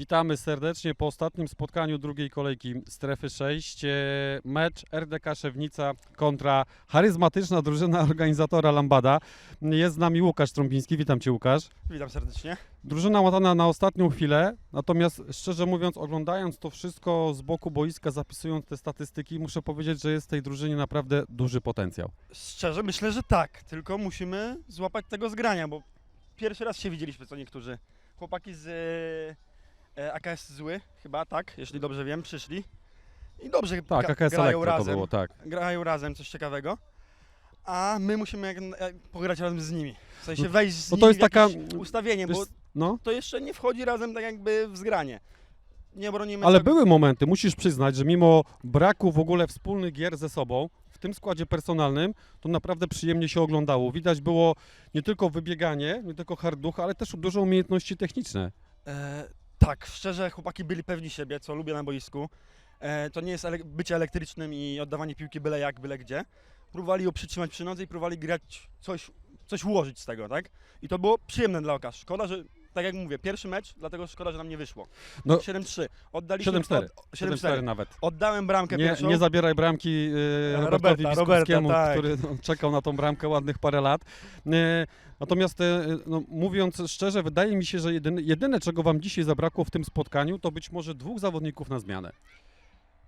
Witamy serdecznie po ostatnim spotkaniu drugiej kolejki strefy 6. E, Mecz RDK Szewnica kontra charyzmatyczna drużyna organizatora Lambada. Jest z nami Łukasz Trąbiński. Witam Cię Łukasz. Witam serdecznie. Drużyna łatana na ostatnią chwilę, natomiast szczerze mówiąc, oglądając to wszystko z boku boiska, zapisując te statystyki, muszę powiedzieć, że jest w tej drużynie naprawdę duży potencjał. Szczerze myślę, że tak, tylko musimy złapać tego zgrania, bo pierwszy raz się widzieliśmy, co niektórzy. Chłopaki z e, AKS Zły, chyba tak, jeśli dobrze wiem, przyszli. I dobrze Tak, gra- AKS grają Elektro to razem, było, tak. grają razem, coś ciekawego. A my musimy jak, jak, pograć razem z nimi. W sensie wejść z No nimi to jest taka- ustawienie, bo Wiesz, no, to jeszcze nie wchodzi razem tak jakby w zgranie. Nie bronimy ale tego- były momenty, musisz przyznać, że mimo braku w ogóle wspólnych gier ze sobą, w tym składzie personalnym, to naprawdę przyjemnie się oglądało. Widać było nie tylko wybieganie, nie tylko hardducha, ale też dużo umiejętności techniczne. E, tak, szczerze chłopaki byli pewni siebie, co lubię na boisku. E, to nie jest ele- bycie elektrycznym i oddawanie piłki byle jak, byle gdzie. Próbowali ją przytrzymać przy nodze i próbowali grać coś, coś ułożyć z tego, tak? I to było przyjemne dla oka. Szkoda, że, tak jak mówię, pierwszy mecz, dlatego szkoda, że nam nie wyszło. No, 7-3. Oddaliśmy 7-4. od- 7-4. 7-4 nawet. Oddałem bramkę Nie, pierwszą. nie zabieraj bramki e, Roberta, Robertowi Roberta, tak. który no, czekał na tą bramkę ładnych parę lat. E, Natomiast e, no, mówiąc szczerze, wydaje mi się, że jedyne, jedyne, czego wam dzisiaj zabrakło w tym spotkaniu, to być może dwóch zawodników na zmianę.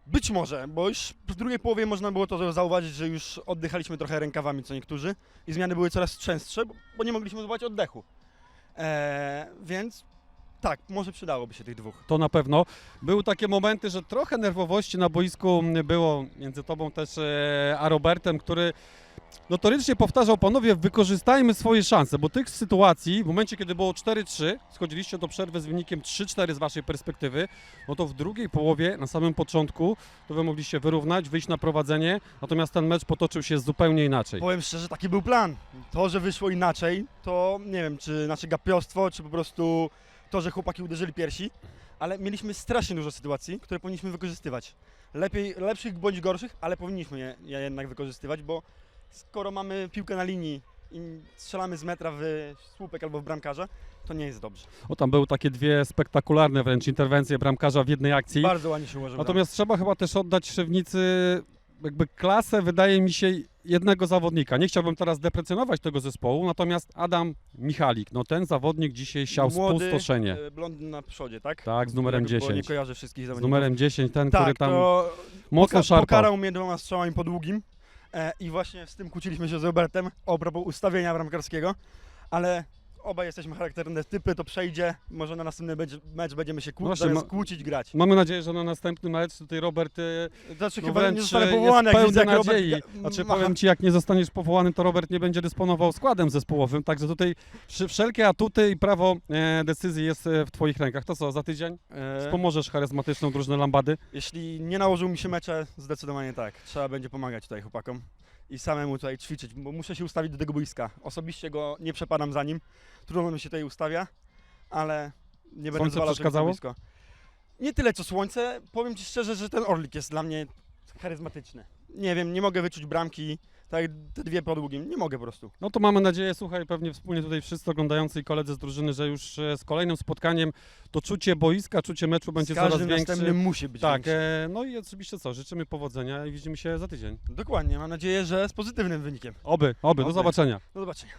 Być może, bo już w drugiej połowie można było to zauważyć, że już oddychaliśmy trochę rękawami co niektórzy i zmiany były coraz częstsze, bo- bo nie mogliśmy złapać oddechu. Eee, więc tak, może przydałoby się tych dwóch. To na pewno. Były takie momenty, że trochę nerwowości na boisku było między tobą też e, a Robertem, który notorycznie powtarzał, panowie, wykorzystajmy swoje szanse, bo tych sytuacji, w momencie kiedy było 4-3, schodziliście do przerwy z wynikiem 3-4 z waszej perspektywy, no to w drugiej połowie, na samym początku, to wy mogliście wyrównać, wyjść na prowadzenie, natomiast ten mecz potoczył się zupełnie inaczej. Powiem szczerze, taki był plan. To, że wyszło inaczej, to nie wiem, czy nasze gapiostwo, czy po prostu to, że chłopaki uderzyli piersi, ale mieliśmy strasznie dużo sytuacji, które powinniśmy wykorzystywać. Lepiej, lepszych bądź gorszych, ale powinniśmy je, je jednak wykorzystywać, bo skoro mamy piłkę na linii i strzelamy z metra w słupek albo w bramkarza, to nie jest dobrze. O, tam były takie dwie spektakularne wręcz interwencje bramkarza w jednej akcji. Bardzo ładnie się ułożył. Natomiast trzeba chyba też oddać Szewnicy jakby klasę, wydaje mi się, jednego zawodnika. Nie chciałbym teraz deprecjonować tego zespołu, natomiast Adam Michalik, no ten zawodnik dzisiaj siał Młody, spustoszenie. e, blondyn na przodzie, tak? Tak, z numerem Jakby, Bo nie 10. kojarzę wszystkich Z zawodników. numerem 10, ten, tak, który tam to mocno Poka- szarpał. Pokarał mnie dwoma strzałami po długim i właśnie z tym kłóciliśmy się z Robertem o propos ustawienia bramkarskiego, ale obaj jesteśmy charakterne typy, to przejdzie, może na następny mecz, mecz będziemy się kłó- Właśnie, zamiast ma- kłócić, grać. Mamy nadzieję, że na następny mecz tutaj Robert e, Znaczy no chyba wręcz nie zostanę jest powołany, jak pełny widzę, jak nadziei. Robert ga- Znaczy powiem Ci, jak nie zostaniesz powołany, to Robert nie będzie dysponował składem zespołowym, także tutaj wsz- wszelkie atuty i prawo e, decyzji jest e, w Twoich rękach. To co, za tydzień E, wspomożesz charyzmatyczną drużynę Lambady? jeśli nie nałożył mi się mecze, zdecydowanie tak. Trzeba będzie pomagać tutaj chłopakom i samemu tutaj ćwiczyć, bo muszę się ustawić do tego boiska. Osobiście go nie przepadam za nim. Trudno mi się tutaj ustawia, ale nie będę Słońce zwalał przeszkadzało? tego za blisko. Nie tyle co słońce, powiem Ci szczerze, że ten Orlik jest dla mnie charyzmatyczny. Nie wiem, nie mogę wyczuć bramki, tak jak te dwie po długim, nie mogę po prostu. No to mamy nadzieję, słuchaj, pewnie wspólnie tutaj wszyscy oglądający i koledzy z drużyny, że już e, z kolejnym spotkaniem to czucie boiska, czucie meczu będzie coraz większe. następnym musi być Tak, większy. e, no i oczywiście co, życzymy powodzenia i widzimy się za tydzień. Dokładnie, mam nadzieję, że z pozytywnym wynikiem. Oby, oby, do Oby. zobaczenia. Do zobaczenia.